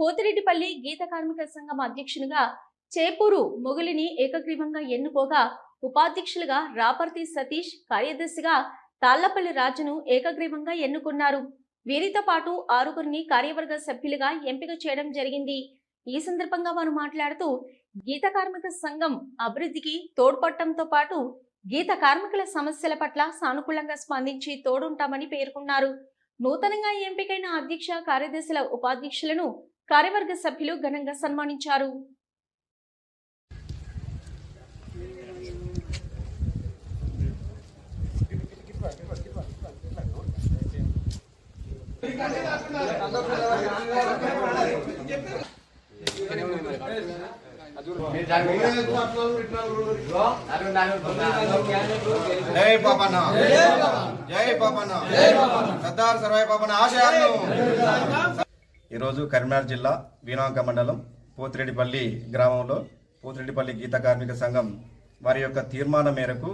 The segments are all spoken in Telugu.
పోతిరెడ్డిపల్లి గీత కార్మిక సంఘం అధ్యక్షునిగా చేపూరు మొగులిని ఏకగ్రీవంగా ఎన్నుకోగా ఉపాధ్యక్షులుగా రాపర్తి సతీష్ కార్యదర్శిగా తాళ్ళపల్లి రాజును ఏకగ్రీవంగా ఎన్నుకున్నారు. వీరితో పాటు ఆరుగురిని కార్యవర్గ సభ్యులుగా ఎంపిక చేయడం జరిగింది. ఈ సందర్భంగా వారు మాట్లాడుతూ గీత కార్మిక సంఘం అభివృద్ధికి తోడ్పడటంతో పాటు గీత కార్మికుల సమస్యల పట్ల సానుకూలంగా స్పందించి తోడుంటామని పేర్కొన్నారు. నూతనంగా ఎంపికైన అధ్యక్ష కార్యదర్శుల ఉపాధ్యక్షులను కార్యవర్గ సభ్యులు ఘనంగా సన్మానించారు. జై పాపన్న. జై పాపన్న. సర్దార్ సర్వై పాపన్న ఆశయాలను ఈరోజు కరీంనగర్ జిల్లా వీణాంక మండలం పోతిరెడ్డిపల్లి గ్రామంలో పోతిరెడ్డిపల్లి గీత కార్మిక సంఘం వారి యొక్క తీర్మానం మేరకు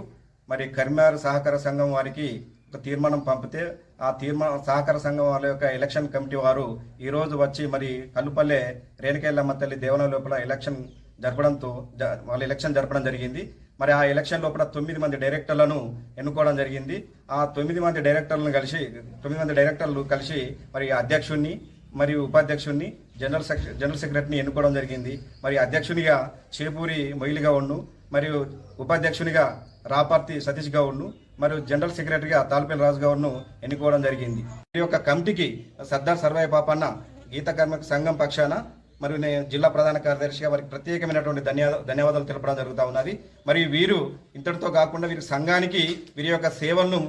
మరి కరీంనగర్ సహకార సంఘం వారికి ఒక తీర్మానం పంపితే ఆ తీర్మానం సహకార సంఘం వాళ్ళ యొక్క ఎలక్షన్ కమిటీ వారు ఈరోజు వచ్చి మరి కల్లుపల్లె రేణుకెళ్ళమ్మ తల్లి దేవన లోపల ఎలక్షన్ జరపడంతో జ- వాళ్ళ ఎలక్షన్ జరపడం జరిగింది. మరి ఆ ఎలక్షన్ లోపల తొమ్మిది మంది డైరెక్టర్లను ఎన్నుకోవడం జరిగింది. ఆ తొమ్మిది మంది డైరెక్టర్లను కలిసి తొమ్మిది మంది డైరెక్టర్లు కలిసి మరి అధ్యక్షుణ్ణి మరియు ఉపాధ్యక్షుణ్ణి జనరల్ సెక్ర జనరల్ సెక్రటరీని ఎన్నుకోవడం జరిగింది. మరి అధ్యక్షునిగా చేపూరి మొయిలిగా ఉండు మరియు ఉపాధ్యక్షునిగా రాపర్తి సతీష్ గౌడ్ను మరియు జనరల్ సెక్రటరీగా తాల్పేల్ రాజు గౌడ్ను ఎన్నుకోవడం జరిగింది. ఈ యొక్క కమిటీకి సర్దార్ సర్వాయి పాపన్న గీత కార్మిక సంఘం పక్షాన మరియు నేను జిల్లా ప్రధాన కార్యదర్శిగా వారికి ప్రత్యేకమైనటువంటి ధన్యవాదాలు ధన్యవాదాలు తెలపడం జరుగుతూ ఉన్నది. మరియు వీరు ఇంతటితో కాకుండా వీరి సంఘానికి వీరి యొక్క సేవలను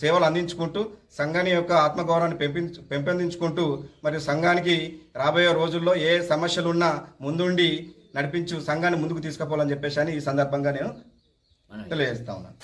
సేవలు అందించుకుంటూ సంఘాన్ని యొక్క ఆత్మగౌరవాన్ని పెంపించు పెంపొందించుకుంటూ మరియు సంఘానికి రాబోయే రోజుల్లో ఏ సమస్యలు ఉన్నా ముందుండి నడిపించు సంఘాన్ని ముందుకు తీసుకుపోవాలని చెప్పేసి అని ఈ సందర్భంగా నేను తెలియజేస్తా ఉన్నాను.